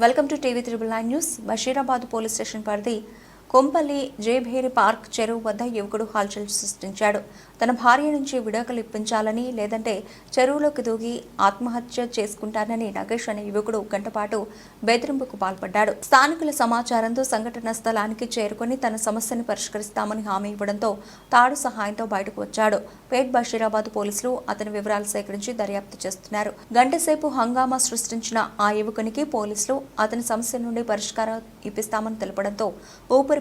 Welcome to TV triple nine news. Basheerabad police station పరిధి Kompally జేభేరి park చెరువు వద్ద యువకుడు హల్చల్ సృష్టించాడు. తన భార్య నుంచి విడాకులు ఇప్పించాలని లేదంటే చెరువులోకి దూగి ఆత్మహత్య చేసుకుంటానని నగేష్ అనే యువకుడు గంటపాటు బెదిరింపుకు పాల్పడ్డాడు. స్థానికుల సమాచారంతో సంఘటన స్థలానికి చేరుకుని తన సమస్యను పరిష్కరిస్తామని హామీ ఇవ్వడంతో తాడు సహాయంతో బయటకు వచ్చాడు. పేట్ బషీరాబాద్ పోలీసులు అతని వివరాలు సేకరించి దర్యాప్తు చేస్తున్నారు. గంటసేపు హంగామా సృష్టించిన ఆ యువకునికి పోలీసులు అతని సమస్య నుండి పరిష్కారం ఇప్పిస్తామని తెలపడంతో ఊపిరి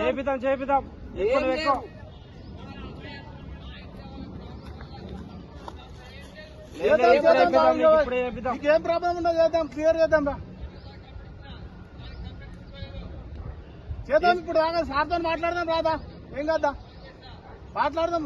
చేపిద్దాం చేపిద్దాం ఎక్కువ నువ్వు ఎక్కువ నీకేం ప్రాబ్లం ఉండదు చేద్దాం క్లియర్ చేద్దాం రా. చేద్దాం ఇప్పుడు రాగా సార్తో మాట్లాడదాం రాదా? ఏం కదా? మాట్లాడదాం.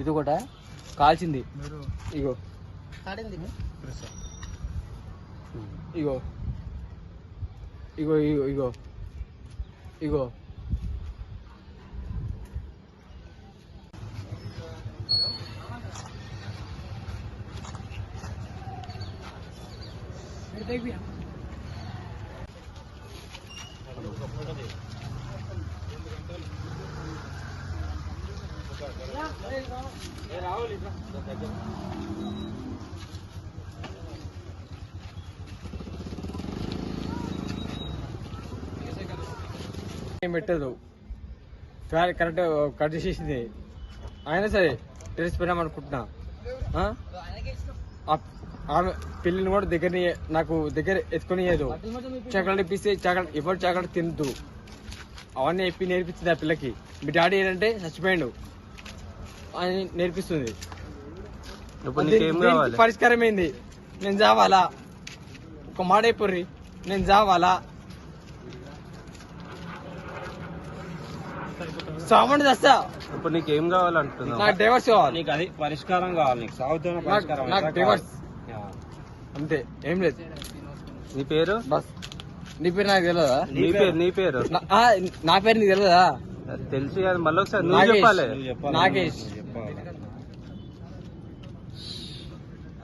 ఇది ఒకట కాల్చింది. ఇగో. ఇగో. ఇగో ఇగో ఇగో. ఇగో. ఏం పెట్టదు. ఫ్యాన్ కరెక్ట్ కట్ చేసేసింది. అయినా సరే టెరెస్ పోయినాం అనుకుంటున్నా. ఆమె పిల్లిని కూడా దగ్గర నాకు దగ్గర ఎత్తుకొని చాక్లెట్ ఇప్పిస్తే చాక్లెట్ ఎవరు చాక్లెట్ తినద్దు. అవన్నీ చెప్పి నేర్పించింది ఆ పిల్లకి. మీ డాడీ ఏంటంటే చచ్చిపోయాడు. అని నేర్పిస్తుంది. ఇప్పుడు నీకు కావాలి? పరిష్కారం ఏంది నేను చావాలా ఒక మాట అయిపోర్రి. నేను చావాలా సామాన్ తెస్తా ఇప్పుడు నీకు ఏం కావాలంటున్నావు? నాకు డైవర్స్ కావాలి. నీకు అది పరిష్కారం కావాలి. నీకు సాగుతున్న పరిష్కారం నాకు-. కావాలి? అంతే ఏం లేదు. నీ పేరు? బస్. నీ పేరు నాకు తెలియదా నీ పేరు నీ పేరు? నా పేరు నీకు తెలియదా తెలిసి మళ్ళీ ఒకసారి నువ్వు. చెప్పాలి. నాగేష్.